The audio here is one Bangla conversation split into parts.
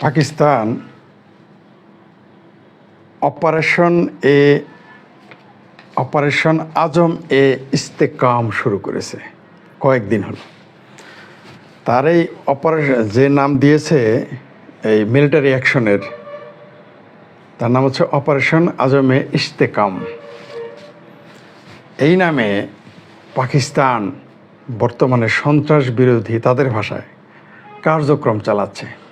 পাকিস্তান অপারেশন এ, অপারেশন আজম এ ইস্তেকাম শুরু করেছে। কয়েকদিন হলো। তার এই অপারেশন, যে নাম দিয়েছে, এই মিলিটারি অ্যাকশনের, তার নাম হচ্ছে অপারেশন আজমে ইস্তেকাম। এই নামে পাকিস্তান বর্তমানে সন্ত্রাস বিরোধী তাদের ভাষায় কার্যক্রম চালাচ্ছে।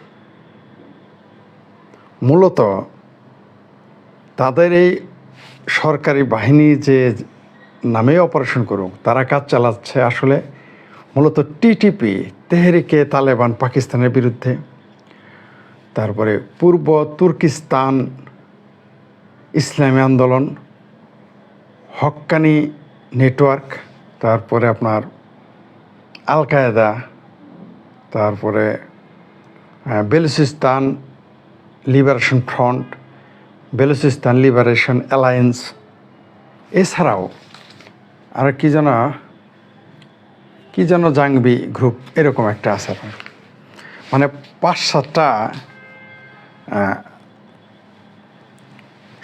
মূলত তাদের এই সরকারি বাহিনী যে নামে অপারেশন করুক, তারা কাজ চালাচ্ছে আসলে মূলত টিটিপি তেহরিকে তালেবান পাকিস্তানের বিরুদ্ধে। তারপরে পূর্ব তুর্কিস্তান ইসলামী আন্দোলন, হক্কানি নেটওয়ার্ক, তারপরে আপনার আল কায়দা তারপরে Balochistan liberation front Balochistan liberation alliance এছাড়াও আর কি যেন কি যেন জাংবি গ্রুপ এরকম একটা আছে। মানে পাঁচ সাতটা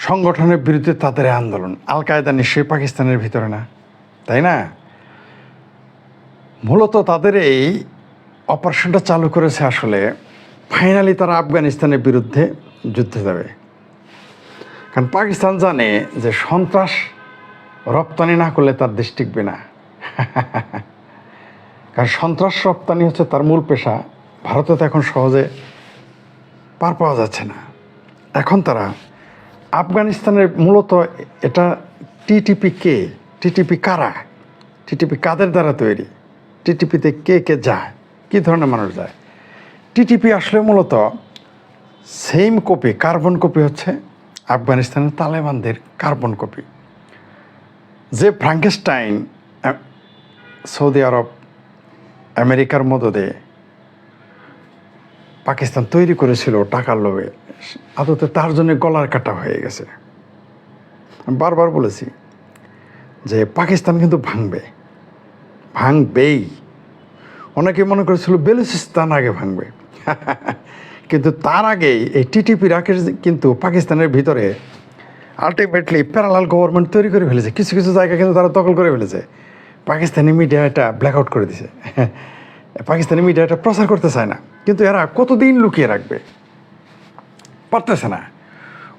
সংগঠনের বিরুদ্ধে তাদের আন্দোলন আল কায়দা নিশ্চয়ই পাকিস্তানের ভিতরে না, তাই না মূলত তাদের এই অপারেশনটা চালু করেছে আসলে ফাইনালি তারা আফগানিস্তানের বিরুদ্ধে যুদ্ধে যাবে। কারণ পাকিস্তান জানে যে সন্ত্রাস রপ্তানি না করলে তার দেশ টিকবে না। কারণ সন্ত্রাস রপ্তানি হচ্ছে তার মূল পেশা। ভারতে তো এখন সহজে পার পাওয়া যাচ্ছে না। এখন তারা আফগানিস্তানের মূলত এটা টিটিপি কে? টিটিপি কারা? টিটিপি কাদের দ্বারা তৈরি? টিটিপিতে কে কে যায়? কী ধরনের মানুষ যায়? টিটিপি আসলে মূলত সেম কপি কার্বন কপি হচ্ছে আফগানিস্তানের তালেবানদের কার্বন কপি যে ফ্রাঙ্কেস্টাইন সৌদি আরব আমেরিকার মদদে পাকিস্তান তৈরি করেছিল টাকার লোভে, আদতে তার জন্য গলার কাটা হয়ে গেছে। বারবার বলেছি যে পাকিস্তান কিন্তু ভাঙবে, ভাঙবেই। অনেকে মনে করেছিল বেলুচিস্তান আগে ভাঙবে। কিন্তু তার আগেই এই টিটিপি রাকেশ কিন্তু পাকিস্তানের ভিতরে আলটিমেটলি প্যারালাল গভর্নমেন্ট তৈরি করে ফেলেছে। কিছু কিছু জায়গা কিন্তু তারা দখল করে ফেলেছে। পাকিস্তানি মিডিয়া এটা ব্ল্যাকআউট করে দিছে। পাকিস্তানি মিডিয়া এটা প্রচার করতে চায় না। কিন্তু এরা কতদিন লুকিয়ে রাখবে? পারতেছে না।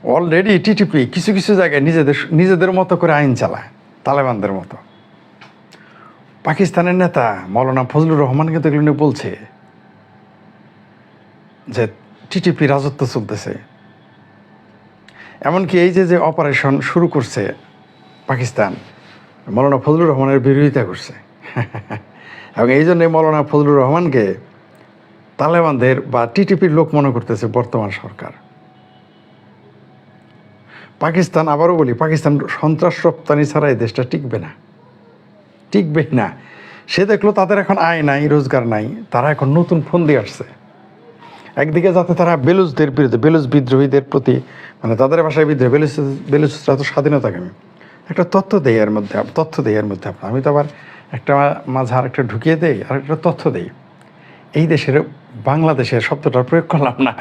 অলরেডি টিটিপি কিছু কিছু জায়গায় নিজেদের নিজেদের মতো করে আইন চালায়, তালেবানদের মতো। পাকিস্তানের নেতা মৌলানা ফজলুর রহমান কিন্তু এগুলো নিয়ে বলছে। যে টিটিপি রাজত্ব চলতেছে। এমনকি এই যে যে অপারেশন শুরু করছে পাকিস্তান, মৌলানা ফজলুর রহমানের বিরোধিতা করছে। এবং এই জন্যে মৌলানা ফজলুর রহমানকে তালেবানদের বা টিটিপির লোক মনে করতেছে বর্তমান সরকার। পাকিস্তান, আবারও বলি, পাকিস্তান সন্ত্রাস রপ্তানি ছাড়া এই দেশটা টিকবে না। টিকবে না। সে দেখল তাদের এখন আয় নাই, রোজগার নাই, তারা এখন নতুন ফোন দিয়ে আসছে। একদিকে যাতে তারা বেলুচদের বিরুদ্ধে, বেলুচ বিদ্রোহীদের প্রতি মানে তাদের ভাষায় বিদ্রোহ, বেলুচ, বেলুচরা তো স্বাধীনতাকামী। একটা তথ্য দেই এর মধ্যে, তথ্য দেই এর মধ্যে আপনার। আমি তো আবার একটা মাঝে আরেকটা ঢুকিয়ে দেই আর একটা তথ্য দেই। এই দেশের বাংলাদেশের শব্দটা প্রয়োগ করলাম না।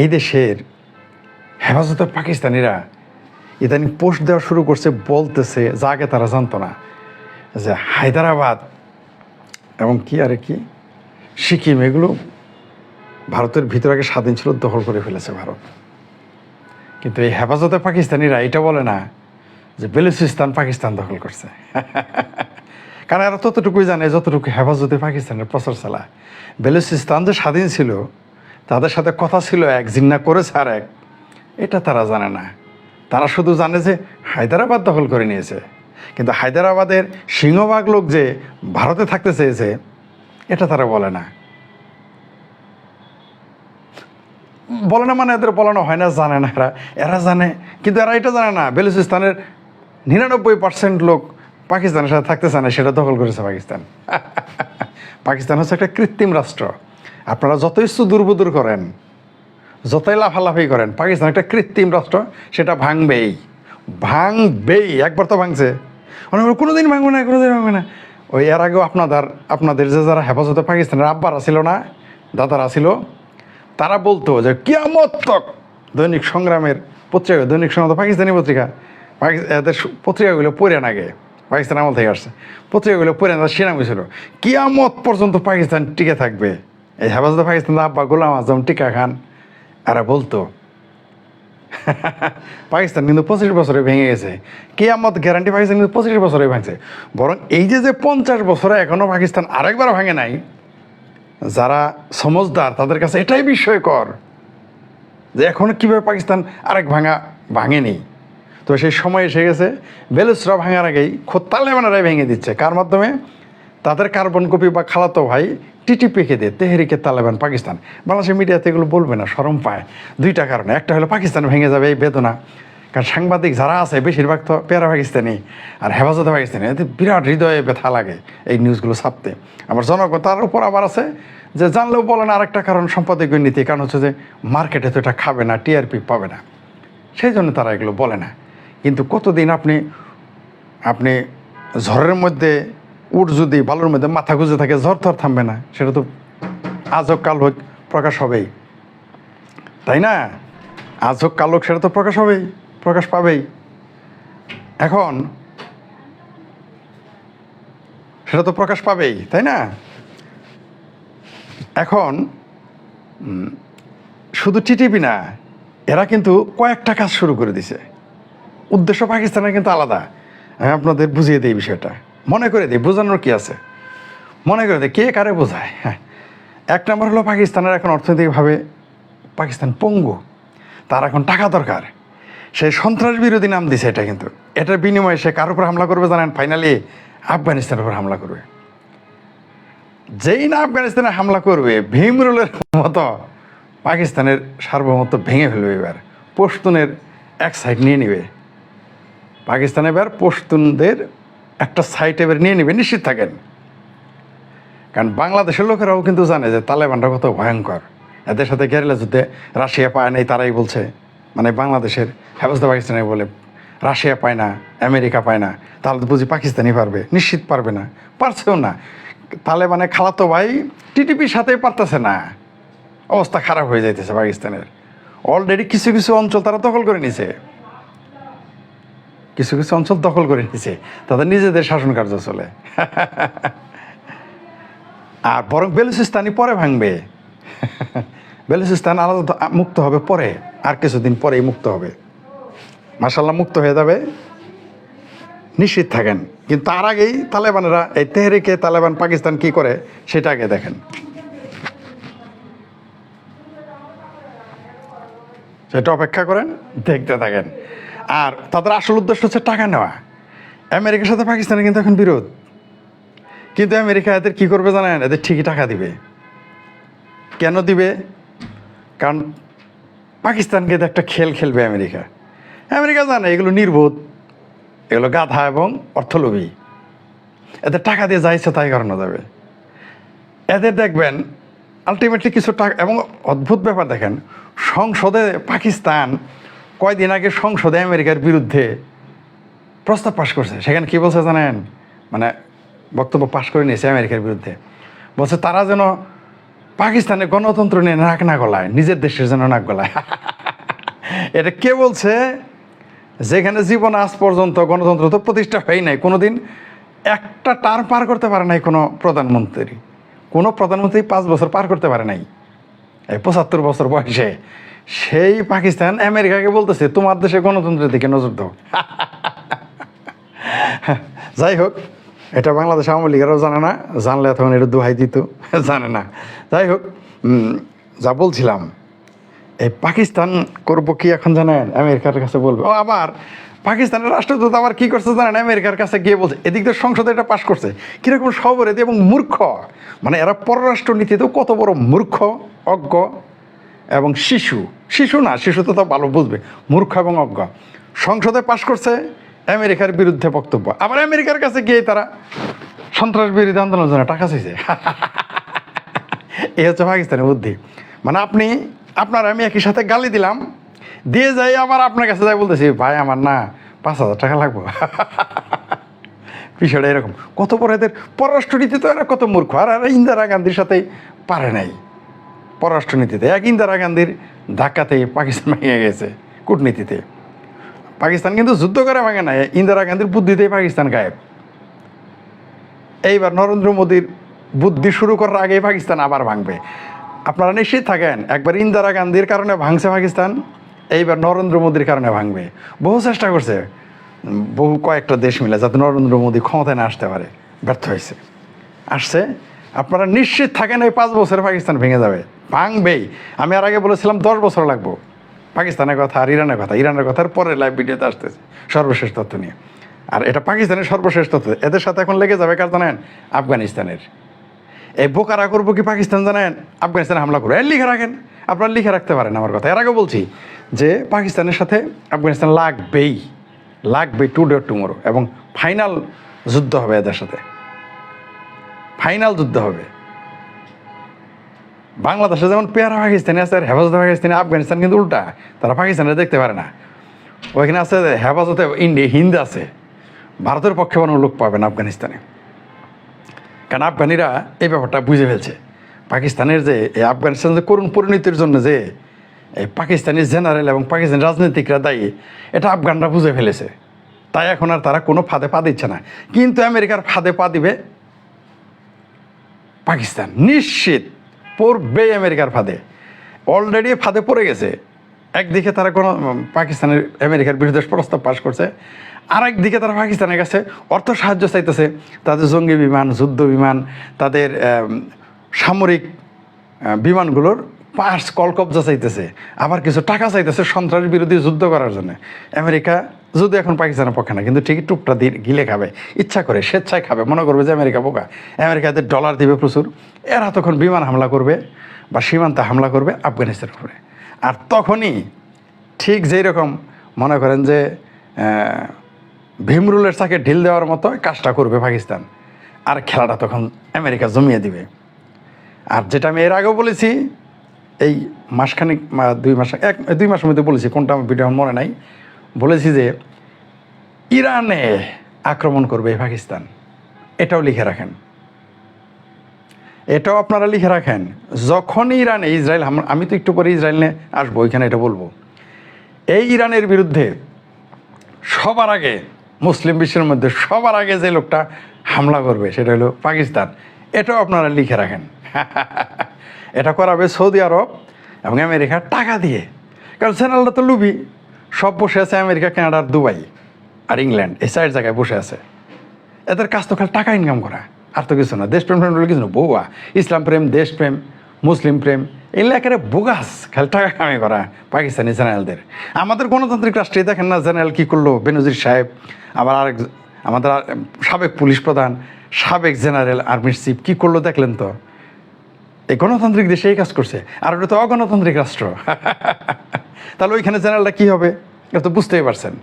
এই দেশের হেফাজতে পাকিস্তানিরা ইদানিং পোস্ট দেওয়া শুরু করছে, বলতেছে, যা আগে তারা জানতো না, যে হায়দ্রাবাদ এবং কি আরে কি, সিকিম, এগুলো ভারতের ভিতর আগে স্বাধীন ছিল, দখল করে ফেলেছে ভারত। কিন্তু এই হেফাজতে পাকিস্তানিরা এটা বলে না যে বেলুচিস্তান পাকিস্তান দখল করছে। কারণ এরা ততটুকুই জানে যতটুকু হেফাজতে পাকিস্তানের প্রচার চালায় বেলুচিস্তান যে স্বাধীন ছিল, তাদের সাথে কথা ছিল এক, জিন্না করেছে আর এক। এটা তারা জানে না। তারা শুধু জানে যে হায়দ্রাবাদ দখল করে নিয়েছে। কিন্তু হায়দ্রাবাদের সিংহভাগ লোক যে ভারতে থাকতে চেয়েছে, এটা তারা বলে না। বলে না মানে এদের বলানো হয় না, জানে না এরা। এরা জানে, কিন্তু এরা এটা জানে না। বেলুচিস্তানের নিরানব্বই পার্সেন্ট লোক পাকিস্তানের সাথে থাকতে চায় না, সেটা দখল করেছে পাকিস্তান। পাকিস্তান হচ্ছে একটা কৃত্রিম রাষ্ট্র। আপনারা যতই সুদূরবুদূর করেন, যতই লাফালাফি করেন, পাকিস্তান একটা কৃত্রিম রাষ্ট্র, সেটা ভাঙবেই। ভাঙবেই, একবার তো ভাঙছে। অনেক কোনো দিন ভাঙবে না কোনো দিন ভাঙবে না। ওই এর আগেও আপনাদের আপনাদের যে যারা হেফাজতে পাকিস্তানের আব্বারা ছিল না, দাদারা ছিল তারা বলতো যে, কিয়ামত তক। দৈনিক সংগ্রামের পত্রিকা, দৈনিক সংগ্রাম তো পাকিস্তানি পত্রিকা। এদের পত্রিকাগুলো পড়ে না আগে। পাকিস্তান আমল থেকে আসছে। পত্রিকাগুলো পড়ে না সেনাম ছিল কিয়ামত পর্যন্ত পাকিস্তান টিকে থাকবে। এই হেফাজত পাকিস্তান আব্বা গোলাম আজম টিকা খান। এরা বলতো, পাকিস্তান কিন্তু পঁচিশ বছরে ভেঙে গেছে। কেয়ামত গ্যারান্টি পাকিস্তান কিন্তু পঁচিশ বছরে ভাঙছে। বরং এই যে যে পঞ্চাশ বছরে এখনও পাকিস্তান আরেকবার ভাঙে নাই যারা সমজদার তাদের কাছে এটাই বিস্ময়কর যে এখন কীভাবে পাকিস্তান আরেক ভাঙা ভাঙেনি। তো সেই সময় এসে গেছে বেলুসরা ভাঙার আগেই খোদ তালেবানেরাই ভেঙে দিচ্ছে। কার মাধ্যমে? তাদের কার্বন কপি বা খালাতো ভাই টিটিপিকে দিয়ে? তেহরিকে তালেবান পাকিস্তান। বাংলাদেশের মিডিয়াতে এগুলো বলবে না সরম পায়। দুইটা কারণে। একটা হলো পাকিস্তান ভেঙে যাবে এই বেদনা। কারণ সাংবাদিক যারা আছে, বেশিরভাগ তো পেয়ারা পাকিস্তানি আর হেফাজতে পাকিস্তানি। এতে বিরাট হৃদয়ে ব্যথা লাগে এই নিউজগুলো ছাপতে। আমার জনগণ, তার উপর আবার আছে যে জানলেও বলেন আরেকটা কারণ সম্পাদকীয় নীতি কারণ হচ্ছে যে মার্কেটে তো এটা খাবে না, টিআরপি পাবে না। সেই জন্য তারা এগুলো বলে না। কিন্তু কতদিন আপনি আপনি ঝড়ের মধ্যে উট যদি, বালুর মধ্যে মাথা গুঁজে থাকে, ঝড় থর থামবে না। সেটা তো আজ হোক, কাল হোক, প্রকাশ হবেই। তাই না? আজ হোক, কাল হোক, সেটা তো প্রকাশ হবেই। প্রকাশ পাবেই। এখন, সেটা তো প্রকাশ পাবেই, তাই না? এখন শুধু টিটিপি না, এরা কিন্তু কয়েকটা কাজ শুরু করে দিছে। উদ্দেশ্য পাকিস্তানের কিন্তু আলাদা। আমি আপনাদের বুঝিয়ে দিই বিষয়টা। মনে করে দিই, বোঝানোর কি আছে? মনে করে দিই, কে কারে বোঝায়? হ্যাঁ। এক নম্বর হলো পাকিস্তানের এখন অর্থনৈতিকভাবে পাকিস্তান পঙ্গু। তার এখন টাকা দরকার। সেই সন্ত্রাস বিরোধী নাম দিছে এটা কিন্তু। এটার বিনিময়ে সে কার উপর হামলা করবে জানেন? ফাইনালি আফগানিস্তানের উপর হামলা করবে। যেই না আফগানিস্তানে হামলা করবে ভীমরুলের মতো পাকিস্তানের সার্বভৌমত্ব ভেঙে ফেলবে এবার। পশতুনের এক সাইড নিয়ে নেবে। পাকিস্তান এবার পশতুনদের একটা সাইট এবার নিয়ে নেবে, নিশ্চিত থাকেন। কারণ বাংলাদেশের লোকেরাও কিন্তু জানে যে তালেবানরা কত ভয়ঙ্কর। এদের সাথে গেরিলা যুদ্ধে রাশিয়া পায় নাই, তারাই বলছে। মানে বাংলাদেশের হেফাজতে পাকিস্তানে বলে, রাশিয়া পায় না, আমেরিকা পায় না, তাহলে তো বুঝি পাকিস্তানই পারবে, নিশ্চিত পারবে না। পারছেও না। তালেবানে খালাতো ভাই টিটিপির সাথে পারতেছে না। অবস্থা খারাপ হয়ে যাইতেছে পাকিস্তানের। অলরেডি কিছু কিছু অঞ্চল তারা দখল করে নিছে। কিছু কিছু অঞ্চল দখল করে নিছে। তাদের নিজেদের শাসন কার্য চলে। আর বরং বেলুচিস্তানই পরে ভাঙবে। বেলুচিস্তান আলাদা মুক্ত হবে পরে। আর কিছুদিন পরেই মুক্ত হবে। মাসাল্লাহ মুক্ত হয়ে যাবে। নিশ্চিত থাকেন। কিন্তু তার আগেই তালেবানেরা, এই তেহরিকে তালেবান পাকিস্তান কি করে, সেটা আগে দেখেন। সেটা অপেক্ষা করেন, দেখতে থাকেন। আর তাদের আসল উদ্দেশ্য হচ্ছে টাকা নেওয়া। আমেরিকার সাথে পাকিস্তানের কিন্তু এখন বিরোধ। কিন্তু আমেরিকা এদের কী করবে জানেন? এদের ঠিকই টাকা দিবে। কেন দিবে? কারণ পাকিস্তানকে একটা খেল খেলবে আমেরিকা। আমেরিকা জানে, এগুলো নির্বোধ। এগুলো গাধা এবং অর্থলোভী। এদের টাকা দিয়ে যা ইচ্ছে তাই করানো যাবে। এদের দেখবেন আলটিমেটলি কিছু টাকা, এবং অদ্ভুত ব্যাপার দেখেন, সংসদে পাকিস্তান কয়দিন আগে সংসদে আমেরিকার বিরুদ্ধে প্রস্তাব পাশ করছে। সেখানে কি বলছে জানেন? মানে বক্তব্য পাশ করে নিয়েছে আমেরিকার বিরুদ্ধে। বলছে, তারা যেন পাকিস্তানের গণতন্ত্র নিয়ে নাক না গলায়, নিজের দেশের যেন নাক গলায়। এটা কে বলছে? যেখানে জীবন আজ পর্যন্ত গণতন্ত্র তো প্রতিষ্ঠা হয় নাই, কোনোদিন একটা টার পার করতে পারে নাই কোনো প্রধানমন্ত্রী। কোনো প্রধানমন্ত্রী পাঁচ বছর পার করতে পারে নাই। এই পঁচাত্তর বছর বয়সে সেই পাকিস্তান আমেরিকাকে বলতেছে, তোমার দেশে গণতন্ত্রের দিকে নজর দাও। যাই হোক, এটা বাংলাদেশ আওয়ামী লীগেরও জানে না, জানলে তখন এটা দোহাই দিত, জানে না। যাই হোক যা বলছিলাম এই পাকিস্তান করব কি এখন জানেন? আমেরিকার কাছে বলবে। ও আবার, পাকিস্তানের রাষ্ট্রদূত আবার কি করছে জানেন? আমেরিকার কাছে গিয়ে বলছে, এদিক দিয়ে সংসদে এটা পাশ করছে। কীরকম সবরে এবং মূর্খ। মানে এরা পররাষ্ট্র নীতিতেও কত বড় মূর্খ, অজ্ঞ এবং শিশু। শিশু না, শিশু তো তো ভালো বুঝবে। মূর্খ এবং অজ্ঞ। সংসদে পাশ করছে, আমেরিকার বিরুদ্ধে বক্তব্য। আবার আমেরিকার কাছে গিয়ে তারা সন্ত্রাস বিরোধী আন্দোলনের জন্য টাকা চাইছে। এই হচ্ছে পাকিস্তানের বুদ্ধি। মানে আপনি আপনার আমি একই সাথে গালি দিলাম। দিয়ে যাই আবার আপনার কাছে যাই বলতেছি, ভাই, আমার না পাঁচ হাজার টাকা লাগবো। বিষয়টা এরকম। কত বড় এদের পররাষ্ট্র নীতি তো এরা কত মূর্খ। আর ইন্দিরা গান্ধীর সাথে পারে নাই। পররাষ্ট্রনীতিতে এক ইন্দিরা গান্ধীর ধাক্কাতে পাকিস্তান ভেঙে গেছে কূটনীতিতে। পাকিস্তান কিন্তু যুদ্ধ করে ভাঙে না ইন্দিরা গান্ধীর বুদ্ধিতেই পাকিস্তান গায়েব। এইবার নরেন্দ্র মোদীর বুদ্ধি শুরু করার আগেই পাকিস্তান আবার ভাঙবে। আপনারা নিশ্চিত থাকেন, একবার ইন্দিরা গান্ধীর কারণে ভাঙছে পাকিস্তান, এইবার নরেন্দ্র মোদীর কারণে ভাঙবে। বহু চেষ্টা করছে, বহু কয়েকটা দেশ মিলে যাতে নরেন্দ্র মোদী ক্ষমতায় না আসতে পারে, ব্যর্থ হয়েছে। আসছে, আপনারা নিশ্চিত থাকেন এই পাঁচ বছরে পাকিস্তান ভেঙে যাবে। ভাঙবেই। আমি আর আগে বলেছিলাম দশ বছর লাগবো। পাকিস্তানের কথা আর ইরানের কথা, ইরানের কথার পরে লাইভ ভিডিওতে আসতেছে, সর্বশেষ তথ্য নিয়ে। আর এটা পাকিস্তানের সর্বশেষ তথ্য, এদের সাথে এখন লেগে যাবে কার জানেন? আফগানিস্তানের। এই বোকারা করব কি পাকিস্তান জানেন? আফগানিস্তানে হামলা করব। এর লিখে রাখেন। আপনারা লিখে রাখতে পারেন আমার কথা। এর আগে বলছি যে পাকিস্তানের সাথে আফগানিস্তান লাগবেই। লাগবে টু ডে টুমোরো। এবং ফাইনাল যুদ্ধ হবে এদের সাথে। ফাইনাল যুদ্ধ হবে। বাংলাদেশে যেমন পেয়ারা পাকিস্তানি আছে, আর হেফাজতে পাকিস্তানি, আফগানিস্তান কিন্তু উল্টা। তারা পাকিস্তানে দেখতে পারে না। ওইখানে আছে হেফাজতে ইন্ডিয়া হিন্দ আছে। ভারতের পক্ষে কোনো লোক পাবেন আফগানিস্তানে। কারণ আফগানিরা এই ব্যাপারটা বুঝে ফেলছে। পাকিস্তানের যে এই আফগানিস্তানের যে করুণ পরিণতির জন্য যে এই পাকিস্তানি জেনারেল এবং পাকিস্তানি রাজনীতিকরা দায়ী, এটা আফগানরা বুঝে ফেলেছে। তাই এখন আর তারা কোনো ফাঁদে পা দিচ্ছে না। কিন্তু আমেরিকার ফাঁদে পা দিবে পাকিস্তান। নিশ্চিত পড়বেই আমেরিকার ফাঁদে। অলরেডি ফাঁদে পড়ে গেছে। একদিকে তারা কোনো পাকিস্তানের, আমেরিকার বিরুদ্ধে প্রস্তাব পাশ করছে। আর একদিকে তারা পাকিস্তানের কাছে অর্থ সাহায্য চাইতেছে। তাদের জঙ্গি বিমান, যুদ্ধ বিমান, তাদের সামরিক বিমানগুলোর পার্স, কলকবজা চাইতেছে। আবার কিছু টাকা চাইতেছে সন্ত্রাস বিরোধী যুদ্ধ করার জন্য। আমেরিকা যদি এখন পাকিস্তানের পক্ষে না, কিন্তু ঠিকই টুকটা দিয়ে গিলে খাবে, ইচ্ছা করে, স্বেচ্ছায় খাবে, মনে করবে যে আমেরিকা বোকা। আমেরিকাতে ডলার দিবে প্রচুর। এরা তখন বিমান হামলা করবে বা সীমান্তে হামলা করবে আফগানিস্তানের উপরে আর তখনই ঠিক যেই রকম মনে করেন যে ভীমরুলের চাকে ঢিল দেওয়ার মতো কাজটা করবে পাকিস্তান। আর খেলাটা তখন আমেরিকা জমিয়ে দিবে। আর যেটা আমি এর আগেও বলেছি, এই মাসখানিক দুই মাস, এক, দুই মাসের মধ্যে বলেছি, কোনটা আমার ভিডিও মনে নাই। বলেছি যে, ইরানে আক্রমণ করবে পাকিস্তান। এটাও লিখে রাখেন। এটাও আপনারা লিখে রাখেন। যখন ইরানে ইসরায়েল আমি তো একটু পরে ইসরায়েল নিয়ে আসব, ওইখানে এটা বলব। এই ইরানের বিরুদ্ধে সবার আগে মুসলিম বিশ্বের মধ্যে সবার আগে যে লোকটা হামলা করবে, সেটা হলো পাকিস্তান। এটাও আপনারা লিখে রাখেন। এটা করাবে সৌদি আরব এবং আমেরিকা টাকা দিয়ে। কারণ চ্যানেলটা তো লুবি। সব বসে আছে আমেরিকা, কানাডা আর দুবাই আর ইংল্যান্ড। এই চার জায়গায় বসে আছে। এদের কাজ তো খালি টাকা ইনকাম করা। আর তো কিছু না। দেশপ্রেম প্রেম কিছু না। বউয়া। ইসলাম প্রেম, দেশপ্রেম, মুসলিম প্রেম। এগুলো একেবারে বোগাস খালি টাকা কামাই করা পাকিস্তানি জেনারেলদের। আমাদের গণতান্ত্রিক রাষ্ট্রে দেখেন না জেনারেল কী করল, বেনজির সাহেব, আবার আরেক আমাদের সাবেক পুলিশ প্রধান, সাবেক জেনারেল আর্মির চিফ কী করল দেখলেন তো? এই গণতান্ত্রিক দেশে এই কাজ করছে, আর ওটা তো অগণতান্ত্রিক রাষ্ট্র। তাহলে ওইখানে জেনারেলটা কী হবে? এটা তো বুঝতেই পারছেন।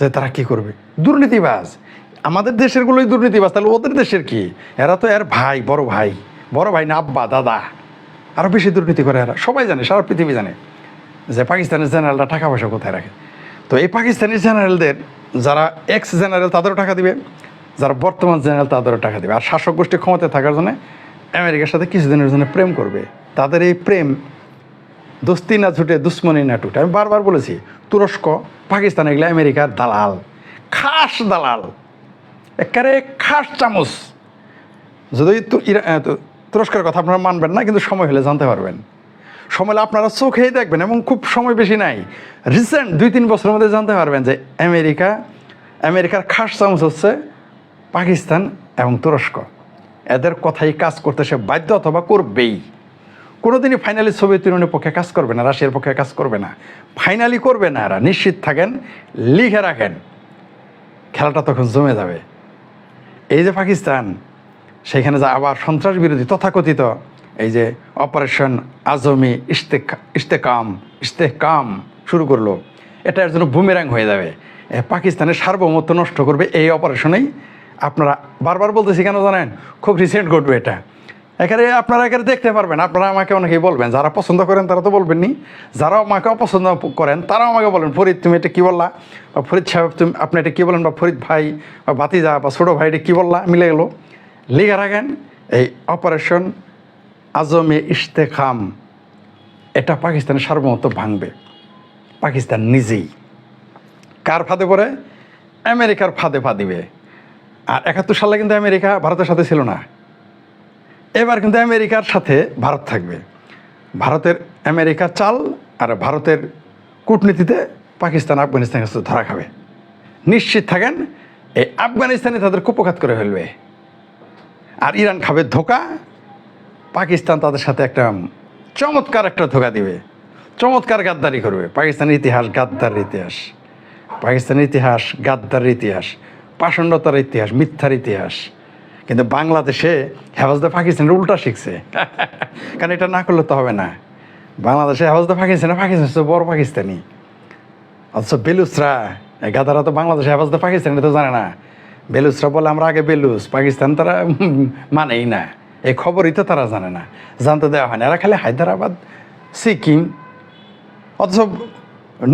যে তারা কি করবে? দুর্নীতিবাজ। আমাদের দেশেরগুলোই দুর্নীতিবাজ, তাহলে ওদের দেশের কি? এরা তো এর ভাই, বড় ভাই। বড় ভাই না আব্বা, দাদা। আরও বেশি দুর্নীতি করে এরা। সবাই জানে, সারা পৃথিবী জানে যে পাকিস্তানের জেনারেলরা টাকা পয়সা কোথায় রাখে। তো এই পাকিস্তানি জেনারেলদের যারা এক্স জেনারেল তাদেরও টাকা দিবে। যারা বর্তমান জেনারেল তাদেরও টাকা দিবে। আর শাসক গোষ্ঠী ক্ষমতায় থাকার জন্য আমেরিকার সাথে কিছুদিনের জন্য প্রেম করবে। তাদের এই প্রেম দোস্তি না ছুটে, দুশ্মনী না টুটে। আমি বারবার বলেছি, তুরস্ক, পাকিস্তান এগুলো আমেরিকার দালাল। খাস দালাল। একেবারে খাস চামচ। যদি তুরস্কের কথা আপনারা মানবেন না, কিন্তু সময় হলে জানতে পারবেন। সময় হলে আপনারা চোখেই দেখবেন এবং খুব সময় বেশি নাই। রিসেন্ট দুই তিন বছরের মধ্যে জানতে পারবেন যে আমেরিকা, আমেরিকার খাস চামচ হচ্ছে পাকিস্তান এবং তুরস্ক। এদের কথাই কাজ করতে সে বাধ্য অথবা করবেই। কোনোদিনই ফাইনালি সোভিয়েত ইউনিয়নের পক্ষে কাজ করবে না, রাশিয়ার পক্ষে কাজ করবে না। ফাইনালি করবে না এরা, নিশ্চিত থাকেন, লিখে রাখেন। খেলাটা তখন জমে যাবে। এই যে পাকিস্তান সেখানে যে আবার সন্ত্রাস বিরোধী তথাকথিত এই যে অপারেশন আজমি ইস্তেক ইস্তেকাম ইস্তেকাম শুরু করল। এটা এর জন্য বুমেরাং হয়ে যাবে। পাকিস্তানের সার্বভৌমত্ব নষ্ট করবে এই অপারেশনেই। আপনারা বারবার বলতেছি কেন জানেন? খুব রিসেন্ট ঘটবে এটা। এখানে আপনারা এখানে দেখতে পারবেন, আপনারা আমাকে অনেকেই বলবেন, যারা পছন্দ করেন তারা তো বলবেন নি যারা আমাকে অপছন্দ করেন তারাও আমাকে বলেন, ফরিদ, তুমি এটা কী বললা? বা, ফরিদ সাহেব, তুমি আপনি এটা কী বলেন? বা, ফরিদ ভাই বা, ভাতিজা বা, ছোটো ভাই এটা কী বললা? মিলে গেলো। লিখে রাখেন, এই অপারেশন আজমে ইশতেখাম, এটা পাকিস্তানের সার্বভৌমত্ব ভাঙবে। পাকিস্তান নিজেই। কার ফাঁদে পড়ে? আমেরিকার ফাঁদে পা দিবে। আর একাত্তর সালে কিন্তু আমেরিকা ভারতের সাথে ছিল না। এবার কিন্তু আমেরিকার সাথে ভারত থাকবে। ভারতের আমেরিকা চাল আর ভারতের কূটনীতিতে পাকিস্তান আফগানিস্তানের কাছে ধরা খাবে। নিশ্চিত থাকেন, এই আফগানিস্তানে তাদের কুপঘাত করে ফেলবে। আর ইরান খাবে ধোকা, পাকিস্তান তাদের সাথে একটা চমৎকার একটা ধোকা দিবে। চমৎকার গাদ্দারি করবে। পাকিস্তানের ইতিহাস গাদ্দার ইতিহাস। পাকিস্তানের ইতিহাস গাদ্দার ইতিহাস। পাষণ্ডতার ইতিহাস, মিথ্যার ইতিহাস। কিন্তু বাংলাদেশে হেফাজতে পাকিস্তানের উল্টা শিখছে। কারণ এটা না করলে তো হবে না। বাংলাদেশে হেফাজতে পাকিস্তানে, পাকিস্তান হচ্ছে বড় পাকিস্তানি। অথচ বেলুসরা গাদারা তো বাংলাদেশে হেফাজতে পাকিস্তানি তো জানে না। বেলুসরা বলে, আমরা আগে বেলুস পাকিস্তান তারা মানেই না। এই খবরই তো তারা জানে না। জানতে দেওয়া হয় না। এরা খালি হায়দ্রাবাদ, সিকিম, অথচ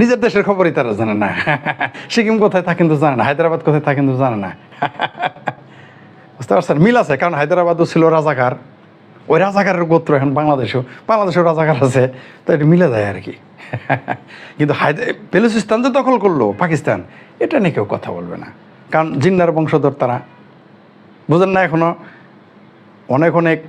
নিজের দেশের খবরই তারা জানে না। সিকিম কোথায় তা কিন্তু জানে না, হায়দ্রাবাদ কোথায় তা কিন্তু জানে না। বুঝতে পারছেন? মিল আছে, কারণ হায়দ্রাবাদও ছিল রাজাকার। ওই রাজাকারের গোত্র এখন বাংলাদেশেও বাংলাদেশেও রাজাকার আছে, তো এটা মিলে যায় আর কি। কিন্তু হায়দ্রা বেলুচিস্তান যে দখল করল পাকিস্তান, এটা নিয়ে কেউ কথা বলবে না। কারণ জিন্নার বংশধর তারা। বুঝেন না এখনও? অনেক অনেক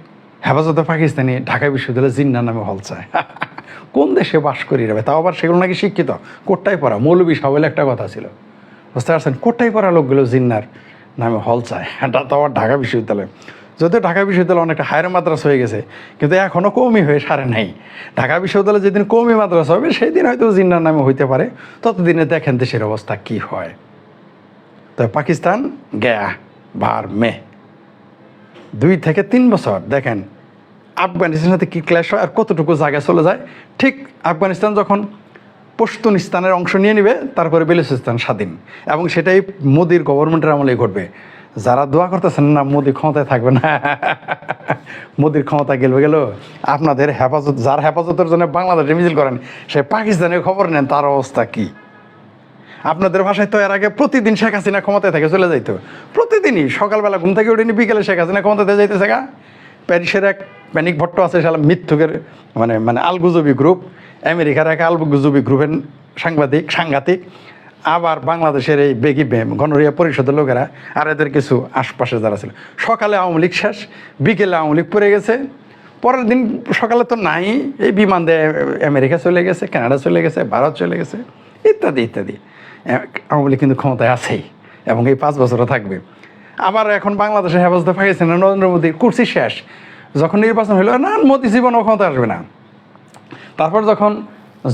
হেফাজতে পাকিস্তানি ঢাকা বিশ্ববিদ্যালয়ে জিন্না নামে হল চায়। কোন দেশে বাস করি রে তাও আবার সেগুলো নাকি শিক্ষিত। কোটটাই পড়া মৌলবী সাহেবের একটা কথা ছিল। বুঝতে পারছেন? কোটটাই পড়া লোকগুলো জিন্নার নামে হল চায়। এটা তো আবার ঢাকা বিশ্ববিদ্যালয়। যদিও ঢাকা বিশ্ববিদ্যালয় অনেকটা হায়ার মাদ্রাস হয়ে গেছে, কিন্তু এখনও কমই হয়ে সারে নাই। ঢাকা বিশ্ববিদ্যালয় যেদিন কমই মাদ্রাসা হবে সেই দিন হয়তো জিন্নার নামে হইতে পারে। ততদিনে দেখেন দেশের অবস্থা কি হয়। তো পাকিস্তান, গয়া বার মে। দুই থেকে তিন বছর, দেখেন, আফগানিস্তানের সাথে কী ক্ল্যাশ হয় আর কতটুকু জায়গায় চলে যায়? ঠিক আফগানিস্তান যখন পশতুনিস্তানের অংশ নিয়ে নেবে, তারপরে বেলুচিস্তান স্বাধীন। এবং সেটাই মোদির গভর্নমেন্টের আমলে ঘটবে। যারা দোয়া করতেছেন না, মোদি ক্ষমতায় থাকবে না। মোদির ক্ষমতা গেল গেল। আপনাদের হেফাজত, যার হেফাজতের জন্য বাংলাদেশে মিছিল করেন, সে পাকিস্তানের খবর নেন, তার অবস্থা কী? আপনাদের ভাষায় তো এর আগে প্রতিদিন শেখ হাসিনা ক্ষমতায় থেকে, চলে যাইতো। প্রতিদিনই সকালবেলা ঘুম থেকে উঠেনি বিকেলে শেখ হাসিনা ক্ষমতাতে যাইতেছে গা। প্যারিসের এক প্যানিক ভট্ট আছে সালা মিথ্যুকের মানে মানে আলগুজবি গ্রুপ আমেরিকার এক আলগুজবি গ্রুপের সাংবাদিক, সাংঘাতিক। আবার বাংলাদেশের এই বেগি বেম গণরিয়া পরিষদের লোকেরা আর এদের কিছু আশপাশে যারা ছিল। সকালে আওয়ামী লীগ শেষ, বিকেলে আওয়ামী লীগ পড়ে গেছে। পরের দিন সকালে তো নাই, এই বিমান দিয়ে আমেরিকা চলে গেছে, কানাডা চলে গেছে, ভারত চলে গেছে, ইত্যাদি ইত্যাদি। আওয়ামী লীগ কিন্তু ক্ষমতায় আছেই এবং এই পাঁচ বছরও থাকবে। আবার এখন বাংলাদেশে হেফাজতে পাকিস্তান নরেন্দ্র মোদী, কুর্সি শেষ। যখন নির্বাচন হলো না, মোদী জীবনও ক্ষমতা আসবে না। তারপর যখন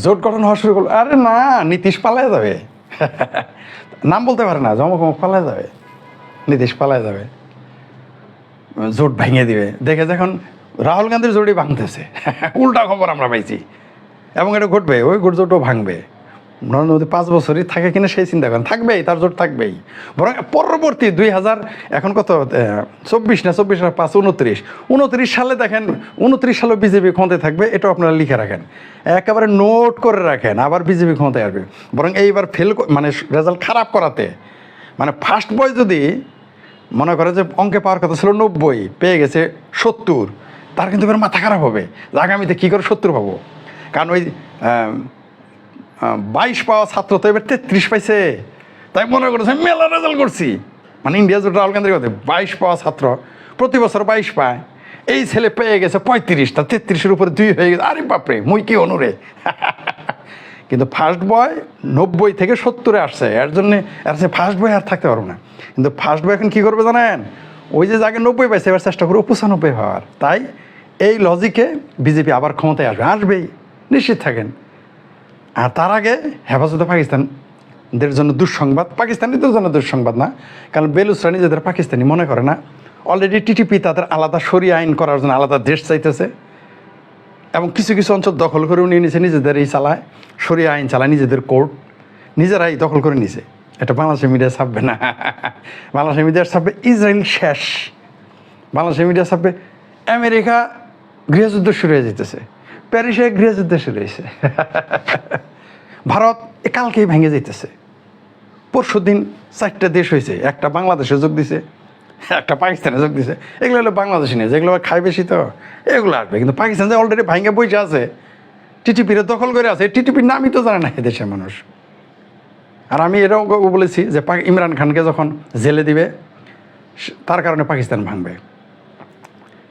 জোট গঠন হওয়া শুরু করল, আরে না, নীতিশ পালায় যাবে। নাম বলতে পারে না জমকম পালায় যাবে। নীতিশ পালায় যাবে। জোট ভেঙে দিবে। দেখে যখন রাহুল গান্ধীর জোটই ভাঙতেছে, উল্টা খবর আমরা পাইছি। এবং এটা ঘটবে, ওই জোটও ভাঙবে। নরেন্দ্র পাঁচ বছরই থাকে কিনা সেই চিন্তা করেন। থাকবেই, তার জোট থাকবেই। বরং পরবর্তী দুই হাজার, এখন কত চব্বিশ না চব্বিশ না, পাঁচ, উনত্রিশ। উনত্রিশ সালে দেখেন, উনত্রিশ সালে বিজেপি ক্ষমতায় থাকবে, এটাও আপনারা লিখে রাখেন। একেবারে নোট করে রাখেন, আবার বিজেপি ক্ষমতায় আসবে। বরং এইবার ফেল মানে রেজাল্ট খারাপ করাতে মানে ফার্স্ট বয় যদি মনে করে যে অঙ্কে পাওয়ার কথা ছিল নব্বই, পেয়ে গেছে সত্তর, তার কিন্তু এবার মাথা খারাপ হবে। আগামীতে কী করে সত্তর পাবো? কারণ ওই বাইশ পাওয়া ছাত্র তো এবার তেত্রিশ পাইছে। তাই মনে করেছে মেলা রেজাল্ট করছি। মানে ইন্ডিয়া জোট রাহুল গান্ধীর কথা বাইশ পাওয়া ছাত্র, প্রতি বছর বাইশ পায়। এই ছেলে পেয়ে গেছে পঁয়ত্রিশ, তা তেত্রিশের উপরে দুই হয়ে গেছে। আরে বাপরে, মুই কি অনুরে? কিন্তু ফার্স্ট বয় নব্বই থেকে সত্তরে আসছে। এর জন্যে আর সে ফার্স্ট বয় আর থাকতে পারব না। কিন্তু ফার্স্ট বয় এখন কী করবে জানেন? ওই যে জায়গায় নব্বই পাইছে, এবার চেষ্টা করব পঁচানব্বই হওয়ার। তাই এই লজিকে বিজেপি আবার ক্ষমতায় আসবে, আসবেই। নিশ্চিত থাকেন। আর তার আগে হেফাজতে পাকিস্তানদের জন্য দুঃসংবাদ। পাকিস্তানিদের জন্য দুঃসংবাদ না, কারণ বেলুসরা নিজেদের পাকিস্তানি মনে করে না অলরেডি টিটিপি তাদের আলাদা সরিয়ে আইন করার জন্য আলাদা দেশ চাইতেছে। এবং কিছু কিছু অঞ্চল দখল করে নিয়ে নিছে নিজেদের এই চালায় সরিয়ে আইন চালায়, নিজেদের কোর্ট, নিজেরাই দখল করে নিছে। এটা বাংলাদেশের মিডিয়া ছাপবে না। বাংলাদেশের মিডিয়ার ছাপবে ইসরায়েল শেষ। বাংলাদেশের মিডিয়া ছাপবে, আমেরিকা গৃহযুদ্ধ শুরু হয়ে যেতেছে। প্যারিসে গৃহযুদ্ধ শুরু হয়েছে। ভারত কালকেই ভেঙে যেতেছে পরশু দিন চারটা দেশ হয়েছে, একটা বাংলাদেশে যোগ দিছে, একটা পাকিস্তানে যোগ দিছে। এগুলো হলো বাংলাদেশি নিয়ে, যেগুলো খায় বেশি তো, এগুলো আসবে। কিন্তু পাকিস্তান যে অলরেডি ভাঙ্গা বইসে আছে টিটিপির দখল করে আছে টিটিপির নামই তো জানে না এদেশের মানুষ। আর আমি এটাও বলেছি যে ইমরান খানকে যখন জেলে দিবে তার কারণে পাকিস্তান ভাঙবে।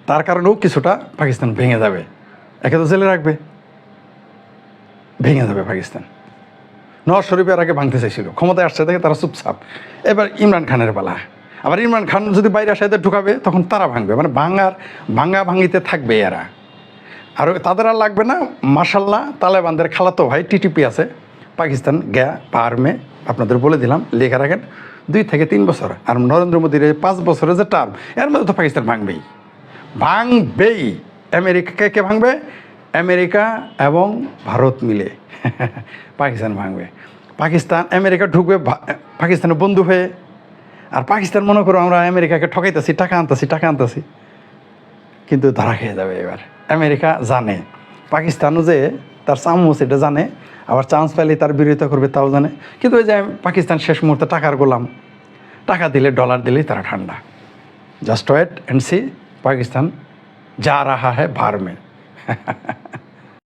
তার কারণেও কিছুটা পাকিস্তান ভেঙে যাবে। একে তো জেলে রাখবে। ভেঙে যাবে পাকিস্তান। নওয়াজ শরীফ এর আগে ভাঙতে চাইছিল। ক্ষমতায় আসছে দেখে তারা চুপচাপ। এবার ইমরান খানের পালা। আবার ইমরান খান যদি বাইরে আসে ঢুকাবে, তখন তারা ভাঙবে। মানে ভাঙার, ভাঙা ভাঙিতে থাকবে এরা। আর তাদের আর লাগবে না। মাসাল্লাহ তালেবানদের খালাতো ভাই টিটিপি আছে। পাকিস্তান গ্যা পারমে আপনাদের বলে দিলাম, লেখা রাখেন। দুই থেকে তিন বছর। আর নরেন্দ্র মোদীর পাঁচ বছরের যে টার্ম এর মধ্যে তো পাকিস্তান ভাঙবেই। ভাঙবেই। আমেরিকাকে কে ভাঙবে? আমেরিকা এবং ভারত মিলে। পাকিস্তান ভাঙবে। পাকিস্তান, আমেরিকা ঢুকবে পাকিস্তানের বন্ধু হয়ে। আর পাকিস্তান মনে করো আমরা আমেরিকাকে ঠকাইতেছি, টাকা আনতেছি টাকা আনতেছি। কিন্তু ধরা খেয়ে যাবে এবার। আমেরিকা জানে। পাকিস্তানও যে তার চামচ, এটা জানে। আবার চান্স পেলে তার বিরোধিতা করবে, তাও জানে। কিন্তু ওই যে পাকিস্তান শেষ মুহূর্তে টাকার গোলাম। টাকা দিলে ডলার দিলেই তারা ঠান্ডা। Just wait and see Pakistan যা রাহা হ্যাঁ ভার মে